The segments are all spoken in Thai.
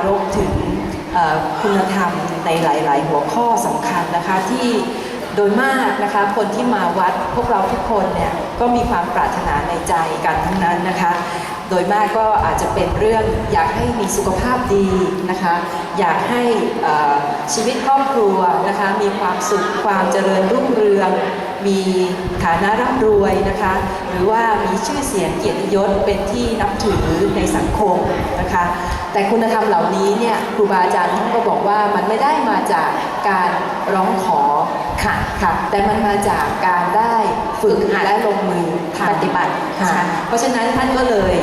รบถึงคุณธรรมในหลาย ๆ หัวข้อสำคัญนะคะที่โดยมากนะคะคนที่มาวัดพวกเราทุกคนเนี่ยก็มีความปรารถนาในใจกันทั้งนั้นนะคะ โดยมากก็อาจจะเป็นเรื่องอยากให้มีสุขภาพดีนะคะ อยากให้ชีวิตครอบครัวนะคะมีความสุขความเจริญรุ่งเรือง มีฐานะร่ำรวยนะคะ หรือว่ามีชื่อเสียงเกียรติยศเป็นที่นับถือในสังคมนะคะ แต่คุณธรรมเหล่านี้เนี่ยครูบาอาจารย์ท่านก็บอกว่ามันไม่ได้มาจากการร้องขอค่ะค่ะแต่มันมาจากการได้ฝึกและลงมือทำปฏิบัติค่ะใช่เพราะฉะนั้นท่านก็เลย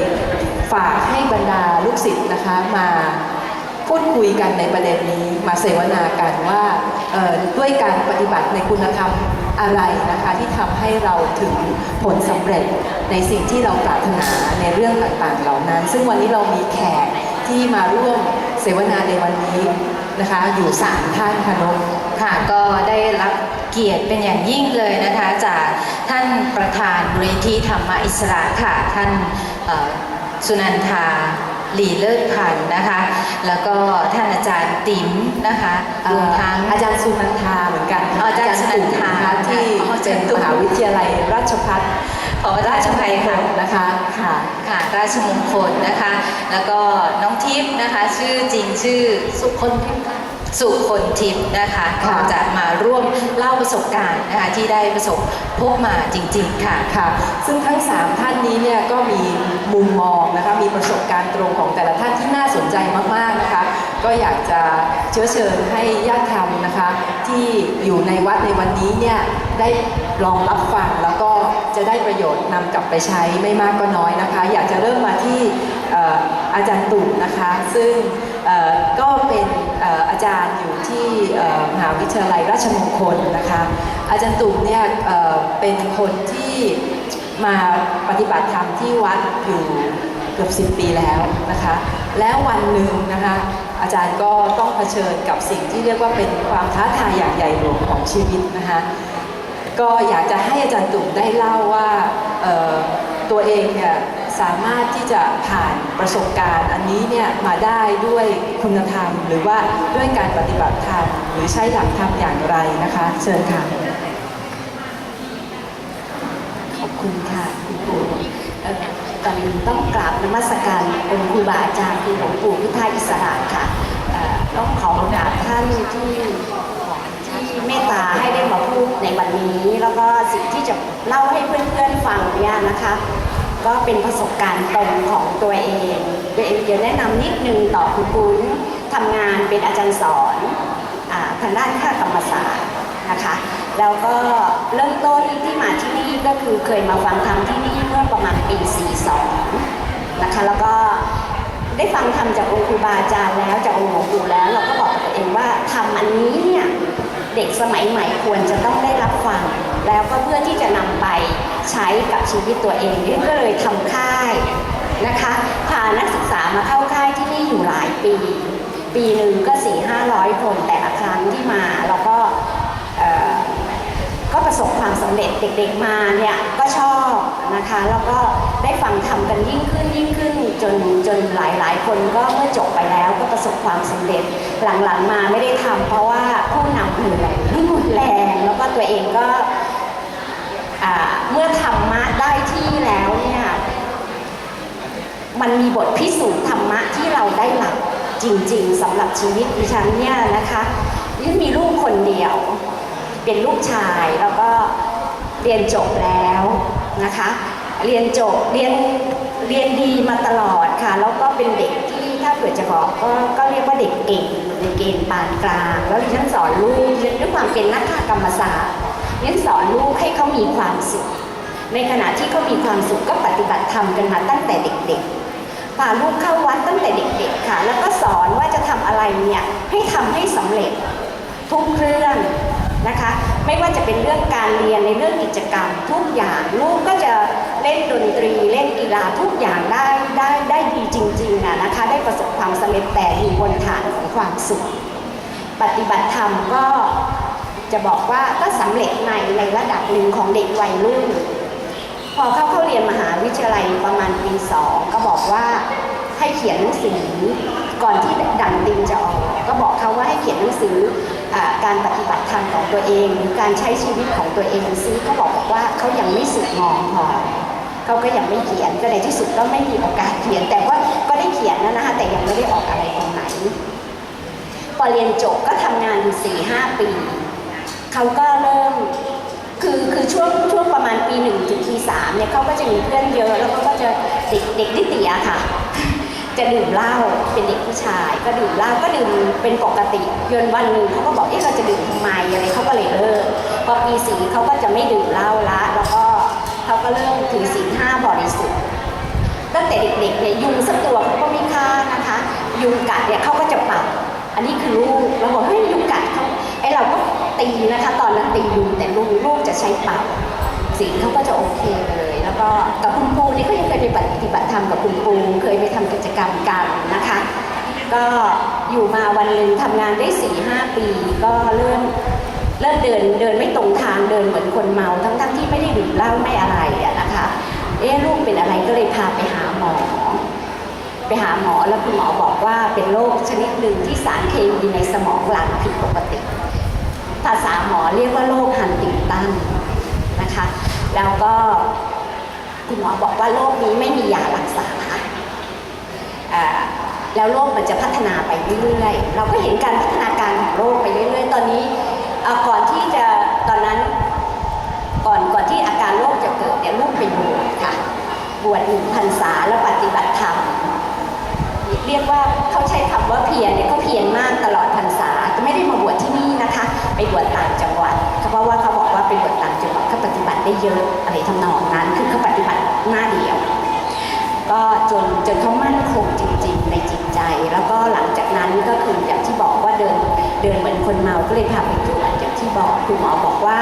ฝากให้บรรดาลูกศิษย์นะคะมาพูดคุยกันในประเด็นนี้มาเสวนากันว่าเอ่อด้วยการปฏิบัติในคุณธรรม อะไรนะคะที่ทำให้เราถึงผลสำเร็จในสิ่งที่เราปรารถนาในเรื่องต่างๆ เหล่านั้น ซึ่งวันนี้เรามีแขกที่มาร่วมเสวนาในวันนี้นะคะอยู่สามท่านค่ะนกค่ะก็ได้รับเกียรติเป็นอย่างยิ่งเลยนะคะ จากท่านประธานมูลนิธิธรรมอิสระค่ะท่านสุนันทา หลีเลิศพันธ์นะคะ แล้วก็ท่านอาจารย์ติ๋มนะคะรวมทั้งอาจารย์สุนันทาเหมือนกันอ๋ออาจารย์สุนันทาอาจารย์ที่อ๋ออาจาเป็รนย์ตุ๊กมหาวิทยาลัยราชภัฏขอราชภัยค่ะนะคะค่ะค่ะราชมงคลนะคะ แล้วก็น้องทิพย์นะคะ ชื่อจริงชื่อสุคนทิพย์ค่ะ สุคนทิพย์นะคะก็ค่ะจะมาร่วมเล่าประสบการณ์นะคะที่ได้ประสบพบมาจริงๆค่ะค่ะ ซึ่งทั้ง 3 ท่านนี้เนี่ยก็มีมุมมองนะคะมีประสบการณ์ตรงของแต่ละท่านที่น่าสนใจมากๆนะคะ ก็อยากจะเชื้อเชิญให้ญาติธรรมนะคะ ที่อยู่ในวัดในวันนี้เนี่ยได้ลองรับฟังแล้วก็จะได้ประโยชน์นำกลับไปใช้ไม่มากก็น้อยนะคะ อยากจะเริ่มมาที่เอาจารย์ตู่นะคะ ซึ่งก็เป็นอาจารย์อยู่ที่มหาวิทยาลัยราชมงคลนะคะ อาจารย์ตู่เนี่ยเป็นคนที่มาปฏิบัติธรรมที่วัดอยู่เกือบ10ปีแล้วนะคะ แล้ววันหนึ่งนะคะอาจารย์ก็ต้องเผชิญกับสิ่งที่เรียกว่าเป็นความท้าทายอย่างใหญ่หลวงของชีวิตนะคะก็อยากจะให้อาจารย์ตุ่มได้เล่าว่าตัวเองเนี่ย สามารถที่จะผ่านประสบการณ์อันนี้เนี่ยมาได้ด้วยคุณธรรม หรือว่าด้วยการปฏิบัติธรรมหรือใช้หลักธรรมอย่างไรนะคะ เชิญค่ะ ขอบคุณค่ะคุณปู่เอ่อก่อนอื่นต้องกราบนมัสการองค์ครูบาอาจารย์คือหลวงปู่พุทธอิสระค่ะต้องขอกราบท่านที่ที่เมตตาให้ได้มาพูดในวันนี้ แล้วก็สิ่งที่จะเล่าให้เพื่อนๆฟังเนี่ยนะคะ ก็เป็นประสบการณ์ตรงของตัวเองตัวเองจะแนะนำนิดนึงต่อคุณปูนทำงานเป็นอาจารย์สอนอทางด้านค่ากรรมศาสตร์นะคะแล้วก็เริ่มต้นที่มาที่นี่ก็คือเคยมาฟังธรรมที่นี่เมื่อประมาณปี 42 นะคะแล้วก็ได้ฟังธรรมจากองค์ครูบาอาจารย์แล้วจากองค์หลวงปู่แล้ว เราก็บอกตัวเองว่าธรรมอันนี้เนี่ยเด็กสมัยใหม่ควรจะต้องได้รับฟัง แล้วก็เพื่อที่จะนำไปใช้กับชีวิตตัวเองนี่ก็เลยทำค่ายนะคะพานักศึกษามาเข้าค่ายที่นี่อยู่หลายปี ปีหนึ่งก็สี่ห้าร้อยคนแต่ละครั้งที่มาแล้วก็เอ่อก็ประสบความสำเร็จเด็กๆมาเนี่ยก็ชอบนะคะแล้วก็ได้ฟังทำกันยิ่งขึ้นยิ่งขึ้นจนจนหลายๆ คนก็เมื่อจบไปแล้วก็ประสบความสำเร็จหลังๆมาไม่ได้ทำเพราะว่าผู้นำเหนื่อยไม่หมดแรงแล้วก็ตัวเองก็ เมื่อธรรมะได้ที่แล้วเนี่ยมันมีบทพิสูจน์ธรรมะที่เราได้หลักจริง ๆสำหรับชีวิตดิฉันเนี่ยนะคะนี่มีลูกคนเดียว เป็นลูกชายแล้วก็เรียนจบแล้วนะคะ เรียนจบเรียนเรียนดีมาตลอดค่ะ แล้วก็เป็นเด็กที่ถ้าเผื่อจะบอกก็ก็เรียกว่าเด็กเก่งในเกณฑ์ปานกลาง แล้วดิฉันสอนลูกดิฉันด้วยความเป็นนักกรรมศาสตร์ ดิฉันสอนลูกให้เขามีความสุข ในขณะที่เขามีความสุขก็ปฏิบัติธรรมกันมาตั้งแต่เด็กๆพาลูกเข้าวัดตั้งแต่เด็กๆค่ะ แล้วก็สอนว่าจะทำอะไรเนี่ยให้ทำให้สำเร็จทุกเรื่องนะคะ ไม่ว่าจะเป็นเรื่องการเรียนในเรื่องกิจกรรมทุกอย่างลูกก็จะเล่นดนตรีเล่นกีฬาทุกอย่างได้ได้ได้ดีจริงๆอะนะคะ ได้ประสบความสำเร็จแต่อยู่บนฐานของความสุข ปฏิบัติธรรมก็ จะบอกว่าก็สำเร็จในในระดับหนึ่งของเด็กวัยรุ่น พอเข้าเข้าเรียนมหาวิทยาลัยประมาณปีสองก็บอกว่าให้เขียนหนังสือก่อนที่ดั่งดินจะออก ก็บอกเขาว่าให้เขียนหนังสืออการปฏิบัติธรรมของตัวเองการใช้ชีวิตของตัวเองซิเขาบอกบอกว่าเขายังไม่สุดงอมพอเขาก็ยังไม่เขียนก็ในที่สุดก็ไม่มีโอกาสเขียน แต่ว่าก็ได้เขียนนะนะคะแต่ยังไม่ได้ออกอะไรตรงไหนพอเรียนจบก็ทำงานอยู่สี่ห้าปี เขาก็เริ่มคือคือช่วงช่วงประมาณปีหนึ่งถึงปีสามเนี่ยเขาก็จะมีเพื่อนเยอะแล้วเขาก็จะเด็กเด็กนิติอค่ะ จะดื่มเหล้าเป็นเด็กผู้ชาย ก็ดื่มเหล้าก็ดื่มเป็นปกติจนวันหนึ่งเขาก็บอกเอ๊ะเราจะดื่มทำไมอะไรเขาก็เลยเลิกพอปีสี่เขาก็จะไม่ดื่มเหล้าละ แล้วก็เขาก็เริ่มถือศีลห้าบริสุทธิ์ตั้งแต่เด็กๆเนี่ยยุงสักตัวเขาก็ไม่ฆ่านะคะ ยุงกัดเนี่ยเขาก็จะปัดอันนี้คือลูกเราบอกเฮ้ยยุงกัดเขาไอเราก็ ตีนะคะ ตอนนั้นตียุงแต่ลูกลูกจะใช้ปัดสีเขาก็จะโอเคเลย แล้วก็กับคุณปูนี่ก็ยังเคยไปปฏิบัติธรรมกับคุณปูเคยไปทำกิจกรรมกันนะคะ ก็อยู่มาวันหนึ่งทำงานได้สี่ห้าปีก็เริ่มเริ่มเดินเดินไม่ตรงทางเดินเหมือนคนเมาทั้งทั้งๆที่ไม่ได้ดื่มเหล้าไม่อะไรอะนะคะเอ๊ะลูกเป็นอะไรก็เลยพาไปหาหมอ ไปหาหมอแล้วคุณหมอบอกว่าเป็นโรคชนิดหนึ่งที่สารเคมีในสมองหลั่งผิดปกติ ภาษาหมอเรียกว่าโรคฮันติงตันนะคะ แล้วก็คุณหมอบอกว่าโรคนี้ไม่มียารักษาแล้วโรคมันจะพัฒนาไปเรื่อยๆ เราก็เห็นการพัฒนาการของโรคไปเรื่อยๆ ตอนนี้ก่อนที่จะตอนนั้นก่อนก่อนที่อาการโรคจะเกิดเนี่ยลูกไปบวชค่ะ บวชหนึ่งพรรษาแล้วปฏิบัติธรรมเรียกว่าเขาใช้คำว่าเพียรเนี่ยเขาเพียรมากตลอด ไปบวชต่างจังหวัดเพราะว่าเขาบอกว่าไปบวชต่างจังหวัดเขาปฏิบัติได้เยอะอะไรทำนองนั้นคือเขาปฏิบัติหน้าเดียว ก็จนจนเขามั่นคงจริง ๆ ในจิตใจ แล้วก็หลังจากนั้นก็คืออย่างที่บอกว่าเดินเดินเหมือนคนเมาก็เลยพาไปตรวจอย่างที่บอกคุณหมอบอกว่า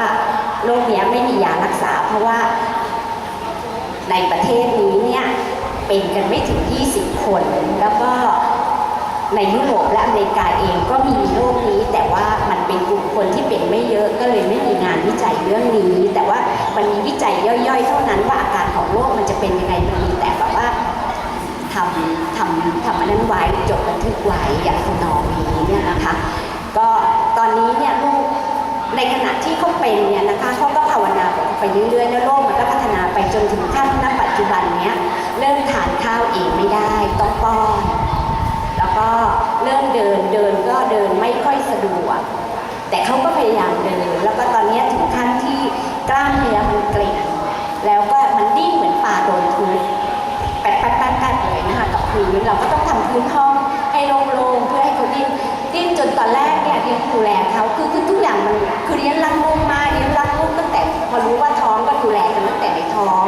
โรคเนี้ยไม่มียารักษา เพราะว่าในประเทศนี้เนี่ยเป็นกันไม่ถึง 20 คนแล้วก็ ในยุโรปและอเมริกาเองก็มีโรคนี้ แต่ว่ามันเป็นกลุ่มคนที่เป็นไม่เยอะก็เลยไม่มีงานวิจัยเรื่องนี้ แต่ว่ามันมีวิจัยย่อยๆ เท่านั้นว่าอาการของโรคมันจะเป็นยังไงมันมีแต่แบบว่าทำทำทำอันนั้นไว้จดบันทึกไว้อย่างทำนองนี้เนี่ยนะคะก็ตอนนี้เนี่ยลูกในขณะที่เขาเป็นเนี่ยนะคะเขาก็ภาวนาไปเรื่อยๆแล้วโรคมันก็พัฒนาไปจนถึงขั้นณปัจจุบันเนี้ยเริ่มทานข้าวเองไม่ได้ต้องป้อน ก็เริ่มเดินเดินก็เดินไม่ค่อยสะดวก แต่เขาก็พยายามเดิน แล้วก็ตอนนี้ถึงขั้นที่กล้ามเนื้อมันเกร็งแล้วก็มันดิ้นเหมือนปลาโดนทุบแปดแปดแปดแปดเลยนะคะกับพื้นเราก็ต้องทำพื้นห้องให้โล่งๆเพื่อให้เขาดิ้นดิ้นจนตอนแรกเนี่ยเรียนดูแลเขาคือคือทุกอย่างมันคือเรียนรักลูกมากเรียนรักลูกตั้งแต่พอรู้ว่าท้องก็ดูแลกันตั้งแต่ในท้อง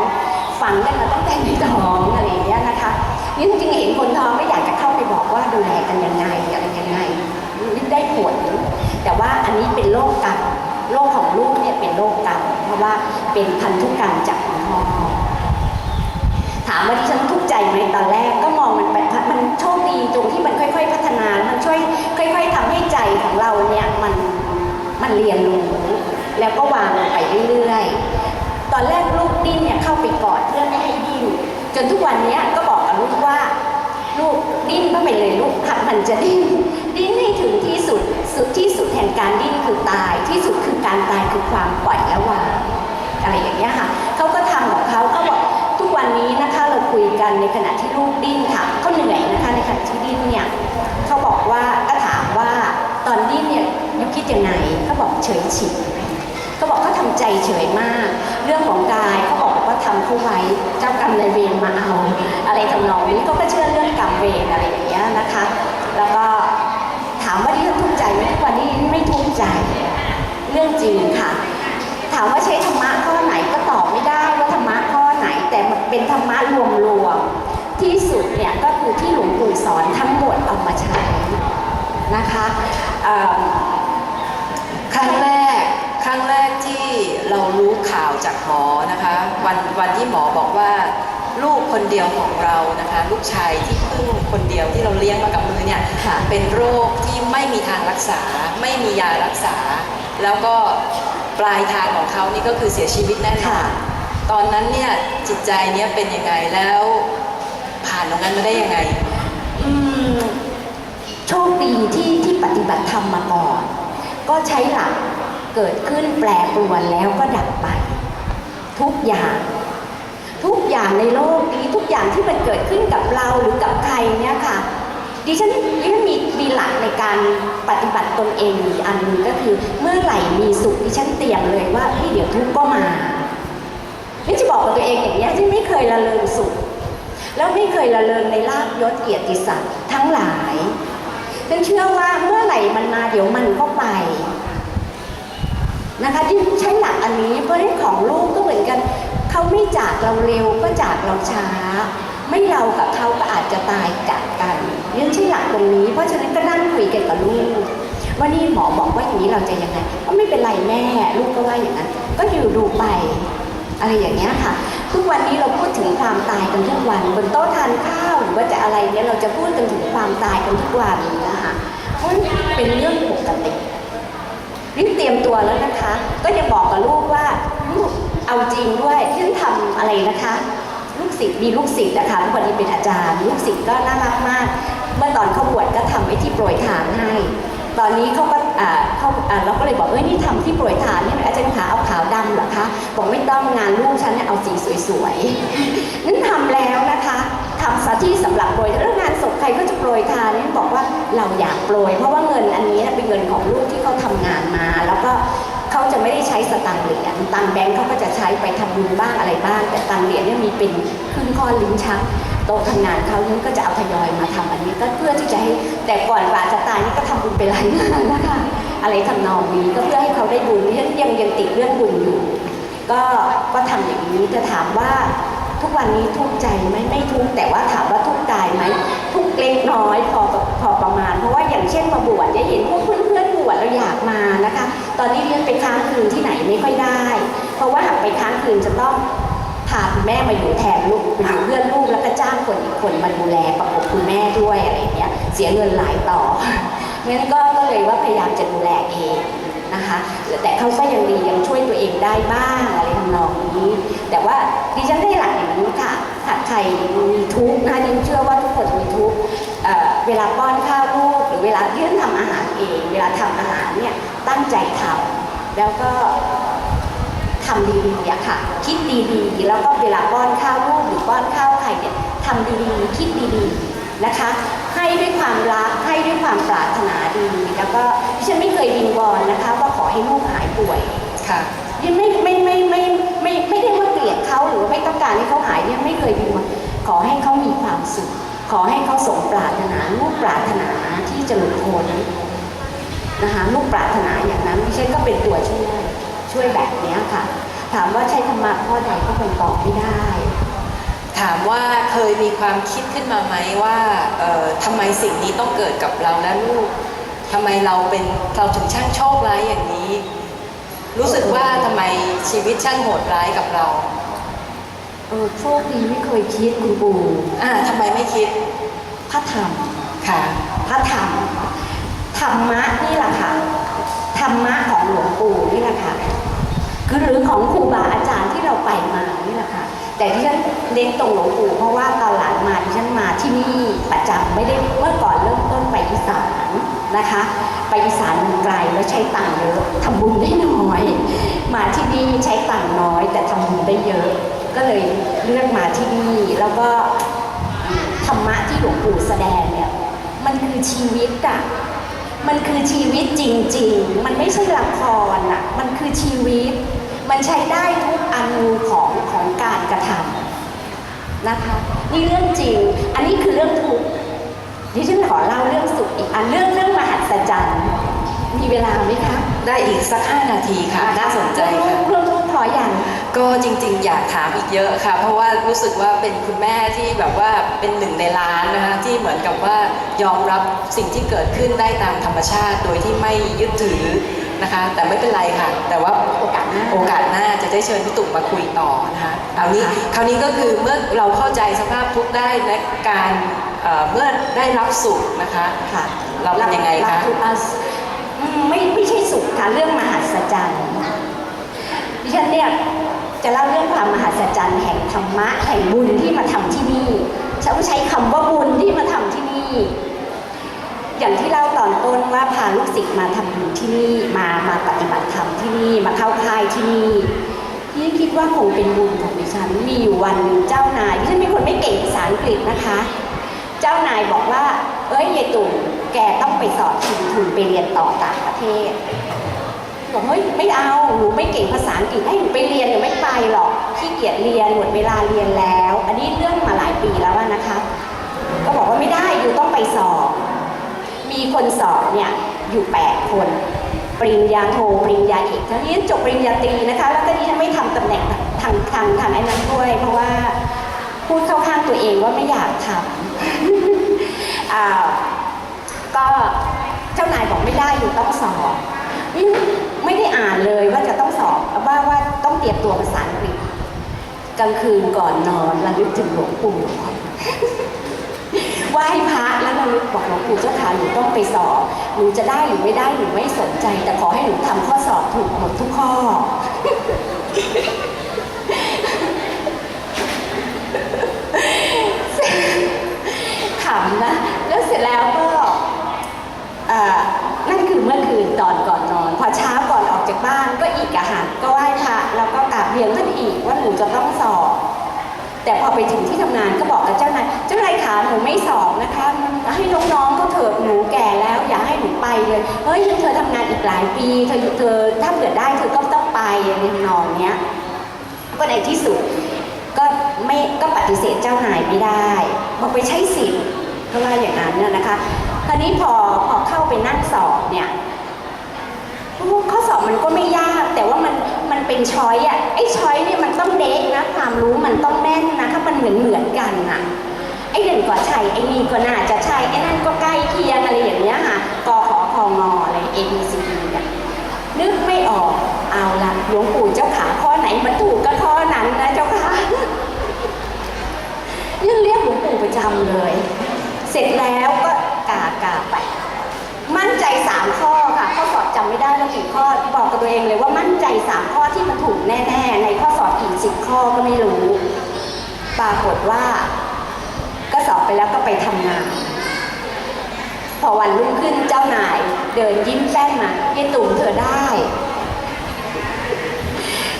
ฝังกันมาตั้งแต่ในท้องอะไรอย่างเงี้ยนะคะ นี่งจริงเห็นคนท้องก็อยากจะเข้าไปบอกว่าดูแลกันยังไงอะไรยังไงได้ผล แต่ว่าอันนี้เป็นโรคกรรมโรคของลูกเนี่ยเป็นโรคกรรมเพราะว่าเป็นพันธุกรรมจากคุณพ่อถามว่าดิฉันทุกข์ใจไหมตอนแรกก็มองมันแบบมันโชคดีตรงที่มันค่อย ๆ พัฒนา มันช่วยค่อย ๆทำให้ใจของเราเนี่ยมันมันเรียนรู้แล้วก็วางลงไปเรื่อยๆตอนแรกลูกดิ้นเนี่ยเข้าไปกอดเพื่อไม่ให้ดิ้นจนทุกวันเนี้ยก็ ลูกว่า ลูกดิ้นเข้าไปเลยลูกหัดมันจะดิ้นดิ้นให้ถึงที่สุดสุดที่สุดแห่งการดิ้นคือตาย ที่สุดคือการตายคือความปล่อยและวางอะไรอย่างเงี้ยค่ะเขาก็ทำของเขาเขาบอกทุกวันนี้นะคะเราคุยกันในขณะที่ลูกดิ้นค่ะเขาเหนื่อยนะคะในขณะที่ดิ้นเนี่ยเขาบอกว่าก็ถามว่าตอนดิ้นเนี่ยยุคิดยังไงเขาบอกเฉยฉิบเขาบอกเขาทำใจเฉยมาก เรื่องของกายเขาบอก ว่าทำเขาไว้เจ้ากรรมนายเวรมาเอา อะไรทำนองนี้ก็เชื่อเรื่องกรรมเวรอะไรอย่างเงี้ยนะคะ แล้วก็ถามว่าดิฉันทุกข์ใจไหมทุกวันนี้ไม่ทุกข์ใจ เรื่องจริงค่ะ ถามว่าใช้ธรรมะข้อไหนก็ตอบไม่ได้ว่าธรรมะข้อไหนแต่มันเป็นธรรมะรวมๆที่สุดเนี่ยก็คือที่หลวงปู่สอนทั้งหมดเอามาใช้นะคะเอ่อครั้งแรกครั้งแรกที่เรารู้ข่าวจากหมอนะคะวันวันที่หมอบอกว่าลูกคนเดียวของเรานะคะ ลูกชายที่เพิ่งคนเดียวที่เราเลี้ยงมากับมือเนี่ยค่ะเป็นโรคที่ไม่มีทางรักษา ไม่มียารักษา แล้วก็ปลายทางของเขานี่ก็คือเสียชีวิตแน่นอค่ะนตอนนั้นเนี่ยจิตใจเนี่ยเป็นยังไงแล้วผ่านตรงนั้นมาได้ยังไงอืมดีที่ที่ปฏิบัติธรรมมาก่อน ก็ใช้หลัก เกิดขึ้นแปรปรวนแล้วก็ดับไป ทุกอย่าง ทุกอย่างในโลกนี้ทุกอย่างที่มันเกิดขึ้นกับเราหรือกับใครเนี่ยค่ะ ดิฉันดิฉันมีมีหลักในการปฏิบัติตนเองอันหนึงก็คือ เมื่อไหร่มีสุขดิฉันเตรียมเลยว่าเฮ้ยเดี๋ยวทุกข์ก็มานี่จะบอกกับตัวเองอย่างนี้ยที่ไม่เคยละเลงสุขแล้วไม่เคยละเลงในลาบยศเกียรติศักดิ์ทั้งหลายฉันเชื่อว่าเมื่อไหร่มันมาเดี๋ยวมันก็ไป นะคะที่ใช้หลักอันนี้เพราะเรื่องของลูกก็เหมือนกัน เขาไม่จากเราเร็วก็จากเราช้า ไม่เรากับเขาก็อาจจะตายจากกันเรื่องใช้หลักตรงนี้ เพราะฉะนั้นก็นั่งคุยกันกับลูกว่านี่หมอบอกว่าอย่างนี้เราจะยังไงก็ไม่เป็นไรแม่ลูกก็ว่าอย่างนั้น ก็อยู่ดูไป อะไรอย่างเงี้ยค่ะทุกวันนี้เราพูดถึงความตายกันทุกวันบนโต๊ะทานข้าวหรือว่าจะอะไรเนี่ยเราจะพูดกันถึงความตายกันทุกวันนะคะเพราะเป็นเรื่องปกติรีบเตรียมตัวแล้วนะคะ ก็จะบอกกับลูกว่าลูกเอาจริงด้วยที่ทำอะไรนะคะ ลูกศิษย์มีลูกศิษย์นะคะทุกวันนี้เป็นอาจารย์ ลูกศิษย์ก็น่ารักมาก เมื่อตอนเขาบวชก็ทำไอ้ที่โปรยทานให้ตอนนี้เขาก็เขาเราก็เลยบอกเอ้ยนี่ทำที่โปรยทานนี่อาจารย์ขาเอาขาวดำเหรอคะบอกไม่ต้องงานลูกฉันเนี่ยเอาสีสวยๆนั่นทำแล้วนะคะทำสถาที่สำหรับโปรยแล้วงานศพใครก็จะโปรยทานนี่บอกว่าเราอยากโปรย เพราะว่าเงินอันนี้เป็นเงินของลูกที่เขาทำงานมา แล้วก็ เขาจะไม่ได้ใช้สตังค์เหรียญตังแบงค์เขาก็จะใช้ไปทำบุญบ้างอะไรบ้าง แต่ตังเหรียญเนี่ยมีเป็นครึ่งก้อนลิ้นชักโต๊ะทำงานเขานี่ก็จะเอาทยอยมาทำอันนี้ก็เพื่อที่จะให้แต่ก่อนกว่าจะตายนี่ก็ทำบุญไปหลายงานนะคะอะไรทำนองนี้ก็เพื่อให้เขาได้บุญยังยังยังติดเรื่องบุญอยู่ก็ก็ทำอย่างนี้จะถามว่าทุกวันนี้ทุกใจไหมไม่ทุกแต่ว่าถามว่าทุกกายไหมทุ เล็กน้อยพอพอประมาณ เพราะว่าอย่างเช่นมาบวชจะเห็นพวกเพื่อนเพื่อนบวชเราอยากมานะคะ ตอนนี้เรียนไปค้างคืนที่ไหนไม่ค่อยได้ เพราะว่าหากไปค้างคืนจะต้องพาคุณแม่มาอยู่แทนลูกไปอยู่เพื่อนลูกแล้วก็จ้างคนอีกคนมาดูแลประกบคุณแม่ด้วยอะไรอย่างเงี้ยเสียเงินหลายต่องั้นก็ก็เลยว่าพยายามจะดูแลเองนะคะแต่เขาก็ยังดียังช่วยตัวเองได้บ้างอะไรทำนองนี้ แต่ว่าดิฉันได้หลักอย่างนี้ค่ะ ถ้าใครมีทุกข์นะคะดิฉันเชื่อว่าทุกคนมีทุกข์เอ่อเวลาป้อนข้าวลูกหรือเวลาที่ฉันทำอาหารเอง เวลาทำอาหารเนี่ยตั้งใจทำแล้วก็ทำดีๆอะค่ะ คิดดีๆ แล้วก็เวลาป้อนข้าวลูกหรือป้อนข้าวใครเนี่ยทำดีๆ คิดดีๆนะคะ ให้ด้วยความรักให้ด้วยความปรารถนาดี แล้วก็ดิฉันไม่เคยวิงวอนนะคะ ว่าขอให้ลูกหายป่วยค่ะยังไม่ไม่ไม่ไม่ไม่ไม่ได้ว่าเกลียดเขาหรือว่าไม่ต้องการให้เขาหาย เนี่ยไม่เคยวิงวอนขอให้เขามีความสุข ขอให้เขาสมปรารถนาลูกปรารถนาที่จะหลุดพ้นนะคะลูกปรารถนาอย่างนั้นดิฉันก็เป็นตัวช่วย ช่วยแบบนี้ค่ะ ถามว่าใช้ธรรมะข้อใดก็คงตอบไม่ได้ ถามว่าเคยมีความคิดขึ้นมาไหมว่าเอ่อทำไมสิ่งนี้ต้องเกิดกับเราและลูกทำไมเราเป็นเราถึงช่างโชคร้ายอย่างนี้ รู้สึกว่าทำไมชีวิตช่างโหดร้ายกับเรา เออโชคดีไม่เคยคิดคุณปู่อ่าทำไมไม่คิดพระธรรมค่ะพระธรรมธรรมะนี่แหละค่ะธรรมะของหลวงปู่นี่แหละค่ะคือหรือของครูบาอาจารย์ที่เราไปมานี่แหละค่ะแต่ที่ฉันเน้นตรงหลวงปู่เพราะว่าตอนหลังมาที่ฉันมาที่นี่ประจำไม่ได้เมื่อก่อนเริ่มต้นไปอีสานนะคะ ไปอีสานมันไกลแล้วใช้ตังค์เยอะทำบุญได้น้อย มาที่นี่ใช้ตังค์น้อย แต่ทำบุญได้เยอะ ก็เลยเลือกมาที่นี่แล้วก็ธรรมะที่หลวงปู่แสดงเนี่ยมันคือชีวิตอะมันคือชีวิตจริง ๆ มันไม่ใช่ละครอะมันคือชีวิต มันใช้ได้ทุกอนูของของการกระทำนะคะนี่เรื่องจริง อันนี้คือเรื่องทุกข์ดิฉันขอเล่าเรื่องสุขอีกอันเรื่องเรื่องมหัศจรรย์มีเวลาไหมคะ ได้อีกสัก5นาทีค่ะ น่าสนใจค่ะเรื่องทุกข์พออย่าง ก็จริงๆ อยากถามอีกเยอะค่ะ เพราะว่ารู้สึกว่าเป็นคุณแม่ที่แบบว่าเป็นหนึ่งในล้านนะคะที่เหมือนกับว่ายอมรับสิ่งที่เกิดขึ้นได้ตามธรรมชาติ โดยที่ไม่ยึดถือนะคะ แต่ไม่เป็นไรค่ะ แต่ว่าโอกาสหน้าโอกาสหน้าจะได้เชิญพี่ตุ่มมาคุยต่อนะคะเอานี้คราวนี้ก็คือเมื่อเราเข้าใจสภาพทุกข์ได้และการเอ่อเมื่อได้รับสุขนะคะค่ะเราเป็นยังไงคะรับทุกอัสอืมไม่ไม่ใช่สุขค่ะเรื่องมหัศจรรย์ดิฉันเนี่ย จะเล่าเรื่องความมหัศจรรย์แห่งธรรมะแห่งบุญที่มาทำที่นี่ฉันใช้คำว่าบุญที่มาทำที่นี่ อย่างที่เล่าตอนต้นว่าพาลูกศิษย์มาทำบุญที่นี่มามาปฏิบัติธรรมที่นี่มาเข้าค่ายที่นี่พี่คิดว่าคงเป็นบุญของดิฉันมีอยู่วันหนึ่งเจ้านายดิฉันเป็นคนไม่เก่งภาษาอังกฤษนะคะ เจ้านายบอกว่า เอ้ยยายตู่แกต้องไปสอบชิงทุนไปเรียนต่อต่างประเทศ บอกเฮ้ยไม่เอาหนูไม่เก่งภาษาอังกฤษให้หนูไปเรียนหนูไม่ไปหรอกขี้เกียจเรียนหมดเวลาเรียนแล้ว อันนี้เรื่องมาหลายปีแล้วนะคะ ก็บอกว่าไม่ได้อยู่ต้องไปสอบ มีคนสอบเนี่ยอยู่ 8 คนปริญญาโทปริญญาเอกทั้งนี้จบปริญญาตรีนะคะ แล้วก็ดิฉันไม่ทำตำแหน่งทางทางทางไอ้นั้นด้วย เพราะว่าพูดเข้าข้างตัวเองว่าไม่อยากทำอ่าก็เจ้านายบอกไม่ได้อยู่ต้องสอบ อืมไม่ได้อ่านเลยว่าจะต้องสอบว่าว่าต้องเตรียมตัวภาษาอังกฤษกลางคืนก่อนนอนระลึกถึงหลวงปู่ไหว้พระแล้วระลึกบอกหลวงปู่เจ้าขาหนูต้องไปสอบหนูจะได้หรือไม่ได้หนูไม่สนใจ แต่ขอให้หนูทำข้อสอบถูกหมดทุกข้อขำนะ แล้วเสร็จแล้วก็อ่อ นั่นคือเมื่อคืนตอนก่อนนอน พอเช้าก่อนออกจากบ้านก็อีกอะค่ะก็ไหว้พระแล้วก็กราบเรียนท่านอีกว่าหนูจะต้องสอบ แต่พอไปถึงที่ทำงานก็บอกกับเจ้านายเจ้านายขาหนูไม่สอบนะคะมันให้น้องๆก็เถิดหนูแก่แล้ว อย่าให้หนูไปเลยเฮ้ยเธอทำงานอีกหลายปีเธอเธอถ้าเกิดได้เธอก็ต้องไปอะไรทำนองเนี้ยก็ในที่สุดก็ไม่ก็ปฏิเสธเจ้านายไม่ได้บอกไปใช้สิทธิ์ก็ว่าอย่างนั้นน่ะนะคะ ราวนี้พอพอเข้าไปนั่งสอบเนี่ยข้อสอบมันก็ไม่ยาก แต่ว่ามันมันเป็นช้อยอะไอ้ช้อยเนี่ยมันต้องเด็กนะความรู้มันต้องแน่นนะถ้ามันเหมือนเหมือนกันอะไอ้หนึ่งก็ใช่ไอ้นี่ก็น่าจะใช่ไอ้นั่นก็ใกล้เคียงอะไรอย่างเงี้ยค่ะกขอคองออะไร A B C D อะนึกไม่ออกเอาละหลวงปู่เจ้าขาข้อไหนมันถูกก็ข้อนั้นนะเจ้าค่ะยังเรียกหลวงปู่ประจำเลย เสร็จแล้วก็กากาไป มั่นใจสามข้อค่ะข้อสอบจำไม่ได้แล้วกี่ข้อบอกกับตัวเองเลยว่ามั่นใจสามข้อที่มันถูกแน่ๆ ในข้อสอบอีกสิบข้อก็ไม่รู้ ปรากฏว่า ก็สอบไปแล้วก็ไปทำงาน พอวันรุ่งขึ้นเจ้านายเดินยิ้มแป้นมาเยตุ่มเธอได้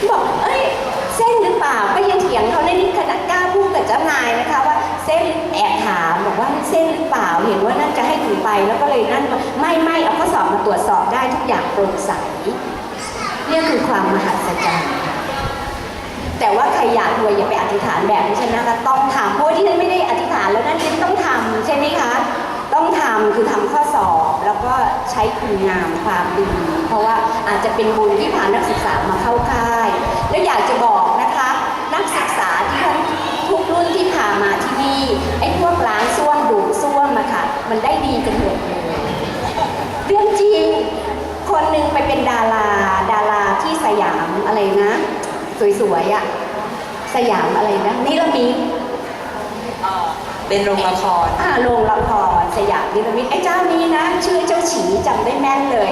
บอกเอ้ยเส้นหรือเปล่าก็ยังเถียงเขาในนี้ขนาดกล้าพูดกับเจ้านายนะคะว่า ส้นแอบถามบอกว่าเส้นหรือเปล่าเห็นว่านั่นจะให้ถึงไปแล้วก็เลยนั่นไม่ไม่เอาข้อสอบมาตรวจสอบได้ทุกอย่างโปร่งใสเนี่ยคือความมหัศจรรย์แต่ว่าใครอยากรวยอย่าไปอธิษฐานแบบนี้ใช่ไหมคะต้องทำเพราะที่ฉันไม่ได้อธิษฐานแล้วนั่นฉันต้องทำใช่ไหมคะต้องทำคือทำข้อสอบแล้วก็ใช้คุณงามความดีเพราะว่าอาจจะเป็นบุญที่พานนักศึกษามาเข้าค่าย แล้วอยากจะบอกนะคะ นักศึกษาที่ามาที่นี่ไอ้พวกล้างส้วมดูดส้วมอะค่ะ มันได้ดีกันหมดเลยเรื่องจริง คนหนึ่งไปเป็นดารา ดาราที่สยามอะไรนะ สวยๆอะสยามอะไรนะนิรมิตเป็นโรงละครอ่าโรงละครสยามนิรมิตไอ้เจ้านี้นะ ชื่อเจ้าฉีจำได้แม่นเลย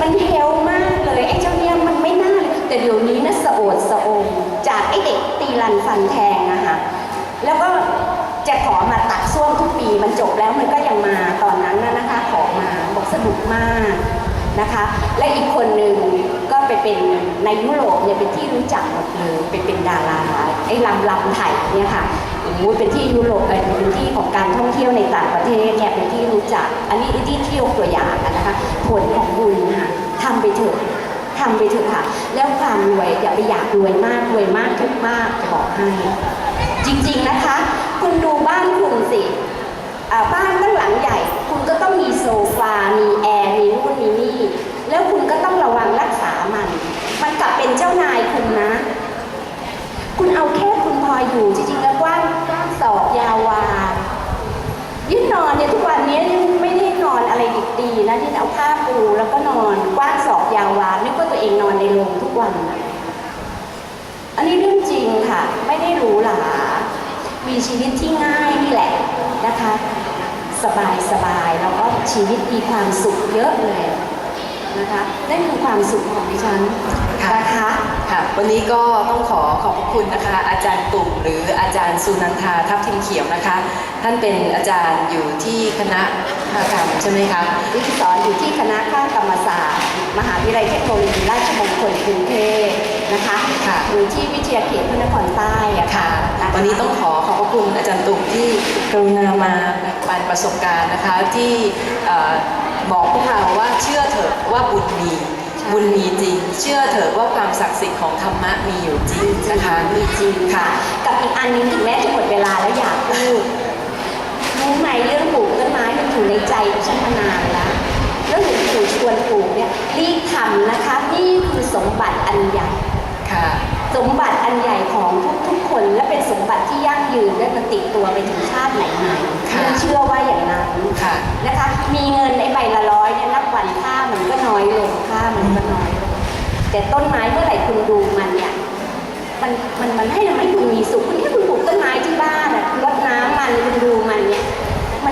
มันเฮลมากเลยไอ้เจ้าเนี้ยมันไม่น่าเลยแต่เดี๋ยวนี้นะสะโอดสะองจากไอ้เด็กตีรันฟันแทงนะคะ แล้วก็จะขอมาตัดส้วมทุกปีมันจบแล้วมันก็ยังมาตอนนั้นนะคะ ขอมาบอกสนุกมากนะคะ และอีกคนหนึ่งก็ไปเป็นในยุโรปเนี่ยเป็นที่รู้จักหมดเลยไปเป็นดาราไอ้ลำลำไถ่เนี่ยค่ะโอ้เป็นที่ยุโรปเป็นที่ของการท่องเที่ยวในต่างประเทศเนี่ยเป็นที่รู้จัก อันนี้ที่เที่ยวตัวอย่างนะคะผลของบุญค่ะทำไปเถอะทำไปเถอะค่ะ แล้วความรวยอย่าไปอยากรวยมากรวยมากทุกมากจะบอกให้ จริงๆนะคะ คุณดูบ้านคุณสิบ้านตั้งหลังใหญ่ คุณก็ต้องมีโซฟา มีแอร์ มีนู่นมีนี่ แล้วคุณก็ต้องระวังรักษามัน มันกลับเป็นเจ้านายคุณนะ คุณเอาแค่คุณพออยู่จริงๆแล้วกว้างกว้างศอกยาววายืนนอนเนี่ยทุกวันนี้ไม่ได้นอนอะไรดิบดีนะที่เอาผ้าปูแล้วก็นอนกว้างศอกยาววานึกว่าตัวเองนอนในโรงทุกวัน อันนี้เรื่องจริงค่ะ ไม่ได้รู้หรา มีชีวิตที่ง่ายนี่แหละนะคะ สบายสบายแล้วก็ชีวิตมีความสุขเยอะเลยนะคะนั่นคือความสุขของดิฉันนะคะค่ะวันนี้ก็ต้องขอขอบพระคุณนะคะ อาจารย์ตุ่มหรืออาจารย์สุนันทาทัพทิมเขียวนะคะ ท่านเป็นอาจารย์อยู่ที่คณะภาคกรรมใช่ไหมคะวิทยสอนอยู่ที่คณะข้ากรรมศาสตร์ มหาวิทยาลัยเทคโนโลยีราชมงคลกรุงเทพ นะคะค่ะหรือที่วิทยาเขตพระนครใต้อะค่ะค่ะ วันนี้ต้องขอขอบพระคุณอาจารย์ตุ่มที่กรุณามาแบ่งปันประสบการณ์นะคะที่เอ่อบอกพวกเราว่าเชื่อเถอะว่าบุญมีใช่บุญมีจริง เชื่อเถอะว่าความศักดิ์สิทธิ์ของธรรมะมีอยู่จริงนะคะมีจริงค่ะ กับอีกอันหนึงถึงแม้จะหมดเวลาแล้วอยากพูดรู้ไหมเรื่องปลูกต้นไม้มันอยู่ในใจของฉันมานานแล้วเรื่องหลวงปู่ชวนปลูกเนี่ยรีบทำนะคะนี่คือสมบัติอันใหญ่ ค่ะ สมบัติอันใหญ่ของทุกๆคนและเป็นสมบัติที่ยั่งยืนและมันติดตัวไปถึงชาติไหนๆค่ะฉันเชื่อว่าอย่างนั้นค่ะนะคะ มีเงินในใบละร้อยเนี่ยนับวันค่ามันก็น้อยลงค่ามันก็น้อยลงแต่ต้นไม้เมื่อไหร่คุณดูมันเนี่ยมันมันมันให้ทำให้คุณมีสุขคุณแค่คุณปลูกต้นไม้ที่บ้านอะรดน้ำมันคุณดูมันเนี่ย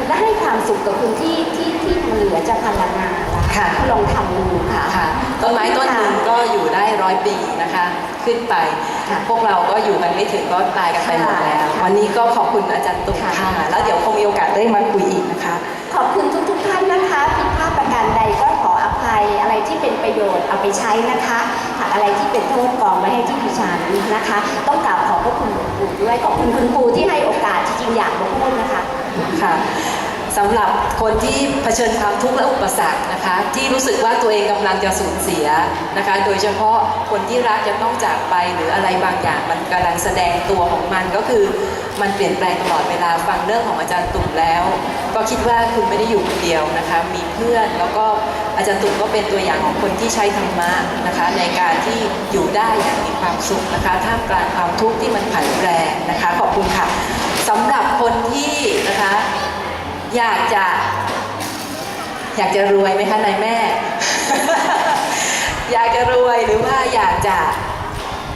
มันก็ให้ความสุขกับคุณที่ที่ที่มันเหลือจะพลังงานละค่ะณลองทำดูค่ะ ค่ะต้นไม้ต้นหนึ่งก็อยู่ได้ร้อยปีนะคะ ขึ้นไป ค่ะพวกเราก็อยู่กันไม่ถึงก็ตายกันไปหมดแล้ว ค่ะวันนี้ก็ขอบคุณอาจารย์ตุ๊กค่ะ ค่ะแล้วเดี๋ยวคงมีโอกาสได้มาคุยอีกนะคะ ขอบคุณทุกๆท่านนะคะผิดพลาดประการใดก็ขออภัยอะไรที่เป็นประโยชน์เอาไปใช้นะคะหากอะไรที่เป็นโทษกองไว้ให้ที่ดิฉันนะคะ ต้องกราบขอบพระคุณหลวงปู่ด้วยขอบคุณคุณปู่ที่ให้โอกาสจริงๆอยากมาพูดนะคะ ค่ะ สำหรับคนที่เผชิญความทุกข์และอุปสรรคนะคะที่รู้สึกว่าตัวเองกำลังจะสูญเสียนะคะโดยเฉพาะคนที่รักจะต้องจากไปหรืออะไรบางอย่างมันกำลังแสดงตัวของมันก็คือมันเปลี่ยนแปลงตลอดเวลาฟังเรื่องของอาจารย์ตุ่มแล้ว ก็คิดว่าคุณไม่ได้อยู่คนเดียวนะคะมีเพื่อนแล้วก็อาจารย์ตุ่มก็เป็นตัวอย่างของคนที่ใช้ธรรมะนะคะในการที่อยู่ได้อย่างมีความสุขนะคะท่ามกลางความทุกข์ที่มันผันแปรนะคะขอบคุณค่ะสำหรับคนที่นะคะ อยากจะ อยากจะรวยไหมคะนายแม่ อยากจะรวยหรือว่าอยากจะ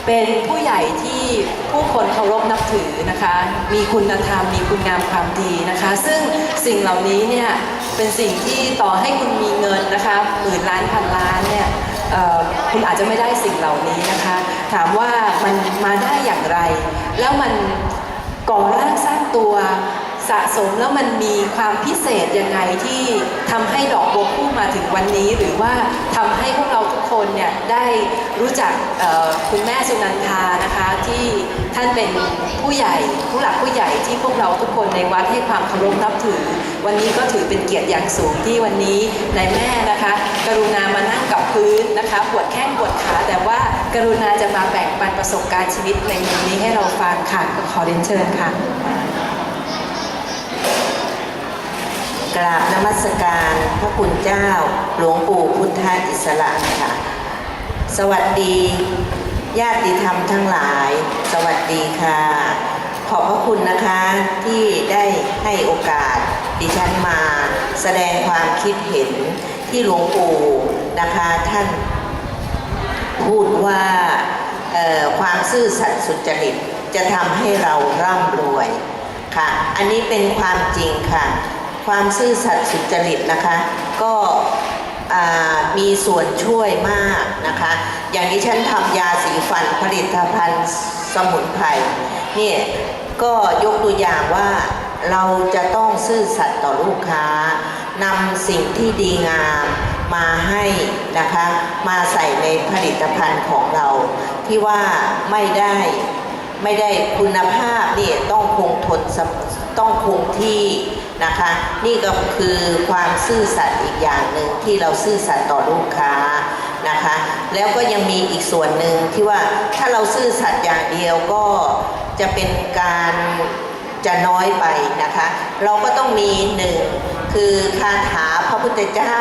เป็นผู้ใหญ่ที่ผู้คนเคารพนับถือนะคะ มีคุณธรรม มีคุณงามความดีนะคะ ซึ่งสิ่งเหล่านี้เนี่ยเป็นสิ่งที่ต่อให้คุณมีเงินนะคะหมื่นล้านพันล้านเนี่ยคุณอาจจะไม่ได้สิ่งเหล่านี้นะคะ ถามว่ามันมาได้อย่างไร แล้วมันก่อร่างสร้างตัว สะสมแล้วมันมีความพิเศษยังไงที่ทำให้ดอกบัวคู่มาถึงวันนี้ หรือว่าทำให้พวกเราทุกคนเนี่ยได้รู้จักคุณแม่สุนันทานะคะที่ท่านเป็นผู้ใหญ่ผู้หลักผู้ใหญ่ที่พวกเราทุกคนในวัดให้ความเคารพนับถือ วันนี้ก็ถือเป็นเกียรติอย่างสูงที่วันนี้นายแม่นะคะ กรุณามานั่งกับพื้นนะคะปวดแข้งปวดขาแต่ว่ากรุณาจะมาแบ่งปันประสบการณ์ชีวิตในวันนี้ให้เราฟังค่ะขอเรียนเชิญค่ะ กราบนมัสการพระคุณเจ้า หลวงปู่พุทธอิสระค่ะ สวัสดี ญาติธรรมทั้งหลาย สวัสดีค่ะ ขอบพระคุณนะคะที่ได้ให้โอกาสดิฉันมาแสดงความคิดเห็นที่หลวงปู่นะคะท่าน พูดว่าความซื่อสัตย์สุจริตจะทำให้เราร่ำรวยค่ะ อันนี้เป็นความจริงค่ะ ความซื่อสัตย์สุจริตนะคะ ก็มีส่วนช่วยมากนะคะ อย่างที่ฉันทำยาสีฟันผลิตภัณฑ์สมุนไพรเนี่ยก็ยกตัวอย่างว่าเราจะต้องซื่อสัตย์ต่อลูกค้านำสิ่งที่ดีงามมาให้นะคะ มาใส่ในผลิตภัณฑ์ของเรา ที่ว่าไม่ได้ไม่ได้คุณภาพนี่ต้องคงทนต้องคงที่ นะคะ นี่ก็คือความซื่อสัตย์อีกอย่างหนึ่งที่เราซื่อสัตย์ต่อลูกค้านะคะ แล้วก็ยังมีอีกส่วนหนึ่งที่ว่าถ้าเราซื่อสัตย์อย่างเดียวก็จะเป็นการจะน้อยไปนะคะ เราก็ต้องมีหนึ่งคือคาถาพระพุทธเจ้า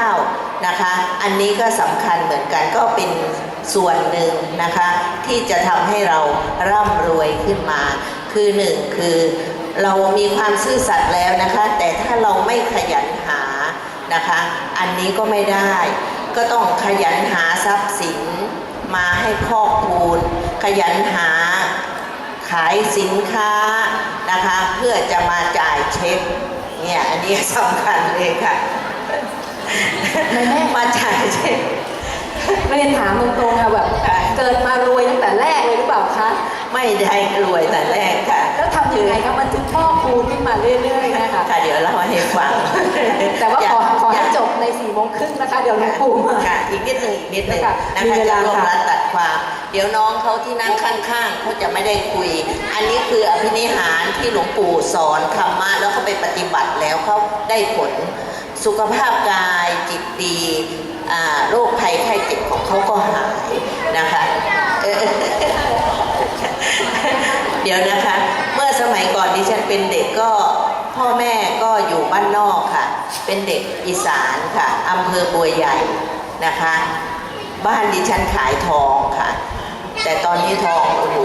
นะคะ อันนี้ก็สำคัญเหมือนกันก็เป็นส่วนหนึ่งนะคะ ที่จะทำให้เราร่ำรวยขึ้นมา คือหนึ่งคือ เรามีความซื่อสัตย์แล้วนะคะ แต่ถ้าเราไม่ขยันหานะคะ อันนี้ก็ไม่ได้ ก็ต้องขยันหาทรัพย์สินมาให้ครอบคูณ ขยันหาขายสินค้านะคะ เพื่อจะมาจ่ายเช็คเนี่ยอันนี้สำคัญเลยค่ะนายแม่มาจ่ายเช็คเรียนถามตรงๆอะแบบเกิดมารวยตั้งแต่แรกเลยห รือเปล่าคะ ไม่ได้รวยแต่แรกค่ะแล้วทำยังไงคะมันถึงพ่อคูณขึ้นมาเรื่อยๆนะคะค่ะเดี๋ยวเล่าให้ฟังแต่ว่าขอขอให้ยากจบในสี่โมงครึ่งนะคะ เดี๋ยวหลวงปู่มาค่ะอีกนิดหนึ่งอีกนิดหนึ่งค่ะนะมีคะเวจะลารวมค่ะรัดตัดความ เดี๋ยวน้องเขาที่นั่งข้างๆเขาจะไม่ได้คุย อันนี้คืออภินิหารที่หลวงปู่สอนธรรมะแล้วเขาไปปฏิบัติแล้วเขาได้ผลสุขภาพกายจิตดีอ่าโรคภัยไข้เจ็บของเขาก็หายนะคะ เดี๋ยวนะคะ เมื่อสมัยก่อนดิฉันเป็นเด็กก็พ่อแม่ก็อยู่บ้านนอกค่ะ เป็นเด็กอีสานค่ะอำเภอบัวใหญ่นะคะ บ้านดิฉันขายทองค่ะ แต่ตอนนี้ทองโอ้โห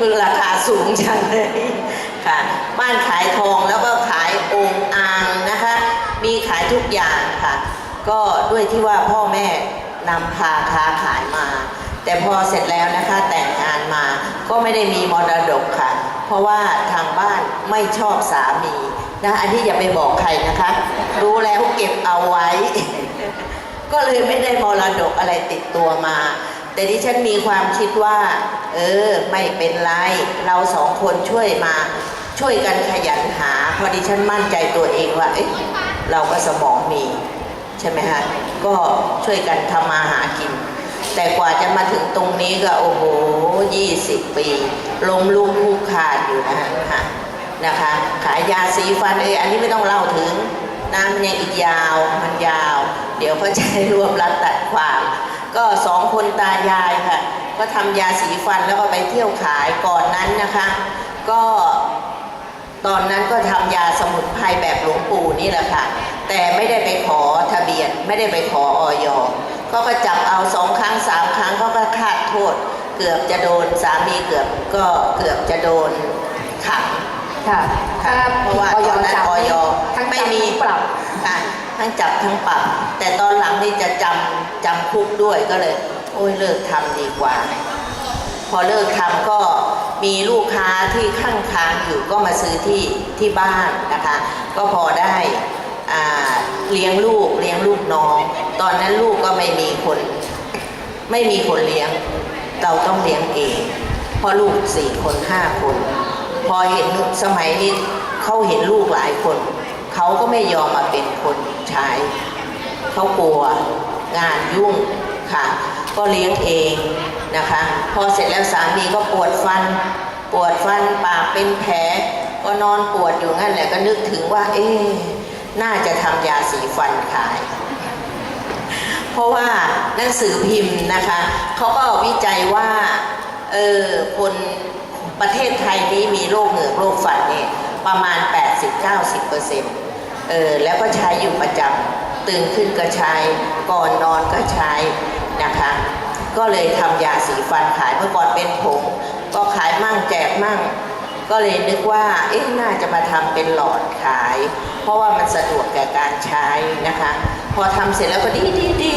คือราคาสูงจังเลยค่ะ บ้านขายทองแล้วก็ขายองค์อ่างนะคะ มีขายทุกอย่างค่ะ ก็ด้วยที่ว่าพ่อแม่นำพาค้าขายมา แต่พอเสร็จแล้วนะคะแต่งงานมาก็ไม่ได้มีมรดกค่ะ เพราะว่าทางบ้านไม่ชอบสามีนะอันนี้อย่าไปบอกใครนะคะ รู้แล้วเก็บเอาไว้ ก็เลยไม่ได้มรดกอะไรติดตัวมา แต่ดิฉันมีความคิดว่า เออ ไม่เป็นไร เราสองคนช่วยมา ช่วยกันขยันหา พอดิฉันมั่นใจตัวเองว่าเอ๊ะเราก็สมองมี ใช่ไหมฮะ ก็ช่วยกันทำมาหากิน แต่กว่าจะมาถึงตรงนี้ก็โอ้โหยี่สิบปีล้มลุกคลุกคลานอยู่นะฮะนะคะ ขายยาสีฟันเอยอันนี้ไม่ต้องเล่าถึงนะมันยังอีกยาวมันยาว เดี๋ยวเขาจะให้รวบรัดตัดความ ก็สองคนตายายค่ะ ก็ทำยาสีฟันแล้วก็ไปเที่ยวขายก่อนนั้นนะคะ ก็ตอนนั้นก็ทำยาสมุนไพรแบบหลวงปู่นี่แหละค่ะ แต่ไม่ได้ไปขอทะเบียนไม่ได้ไปขอออย เขาก็จับเอาสองครั้งสามครั้งเขาก็คาดโทษ เกือบจะโดนสามีเกือบก็เกือบจะโดนขังค่ะค่ะเพราะว่าตอนนั้นจับออยทั้งไม่จำมีทั้งปรับค่ะทั้งจับทั้งปรับ แต่ตอนหลังนี่จะจำจำคุกด้วยก็เลย โอ้ยเลิกทำดีกว่า พอเลิกทำก็มีลูกค้าที่ข้างค้างอยู่ก็มาซื้อที่ที่บ้านนะคะ ก็พอได้อ่า เลี้ยงลูกเลี้ยงลูกน้อง ตอนนั้นลูกก็ไม่มีคน ไม่มีคนเลี้ยง เราต้องเลี้ยงเองเพราะลูกสี่คนห้าคน พอเห็นสมัยนี้เขาเห็นลูกหลายคน เขาก็ไม่ยอมมาเป็นคนใช้เขากลัวงานยุ่งค่ะ ก็เลี้ยงเองนะคะ พอเสร็จแล้วสามีก็ปวดฟัน ปวดฟันปากเป็นแผลก็นอนปวดอยู่งั้นแหละก็นึกถึงว่า เอ๊ะ น่าจะทำยาสีฟันขาย เพราะว่าหนังสือพิมพ์นะคะเขาก็วิจัยว่าเออคนประเทศไทยนี้มีโรคเหงือกโรคฟันเนี่ยประมาณ 80-90%เออแล้วก็ใช้อยู่ประจำตื่นขึ้นก็ใช้ก่อนนอนก็ใช้นะคะ ก็เลยทำยาสีฟันขายเมื่อก่อนเป็นผงก็ขายมั่งแจกมั่ง ก็เลยนึกว่าเอ๊ะน่าจะมาทำเป็นหลอดขาย เพราะว่ามันสะดวกแก่การใช้นะคะ พอทำเสร็จแล้วก็ดีดีดี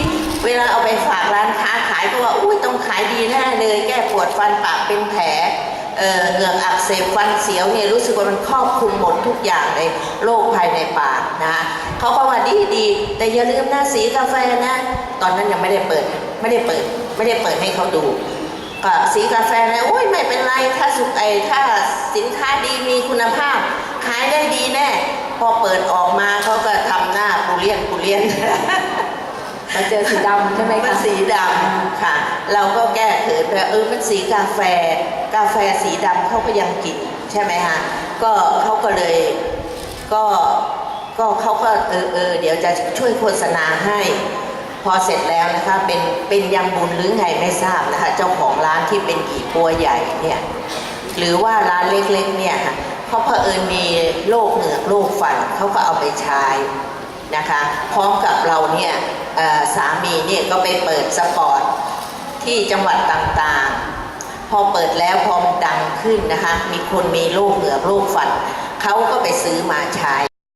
เวลาเอาไปฝากร้านค้าขายก็ว่าอุ้ยต้องขายดีแน่เลย แก้ปวดฟันปากเป็นแผลเอ่อเหงือกอักเสบฟันเสียวเนี่ยรู้สึกว่ามันครอบคลุมหมดทุกอย่างเลยโรคภายในปากนะเขาก็ว่าดีดีแต่อย่าลืมหนะสีกาแฟนะ ตอนนั้นยังไม่ได้เปิด ไม่ได้เปิด ไม่ได้เปิดให้เขาดู ก็สีกาแฟนะโอ้ยไม่เป็นไรถ้าสุกไอถ้าสินค้าดีมีคุณภาพ ขายได้ดีแน่ พอเปิดออกมาเขาก็ทำหน้าปูเลียนปูเลียนมาเจอสีดำใช่ไหมมันคะสีดำค่ะ เราก็แก้เขินไปเออมันสีกาแฟ กาแฟสีดำเขาก็ยังกินใช่ไหมฮะก็เขาก็เลยก็ก็เขาก็เออเออเดี๋ยวจะช่วยโฆษณาให้ พอเสร็จแล้วนะคะเป็นเป็นยังบุญหรือไงไม่ทราบนะคะเจ้าของร้านที่เป็นกี่ปัวใหญ่เนี่ยหรือว่าร้านเล็กๆเนี่ยค่ะเขาเผอิญมีโรคเหงือกโรคฟันเขาก็เอาไปใช้นะคะพร้อมกับเราเนี่ยสามีเนี่ยก็ไปเปิดสปอร์ตที่จังหวัดต่างๆ พอเปิดแล้วพอมดังขึ้นนะคะมีคนมีโรคเหงือกโรคฟันเขาก็ไปซื้อมาใช้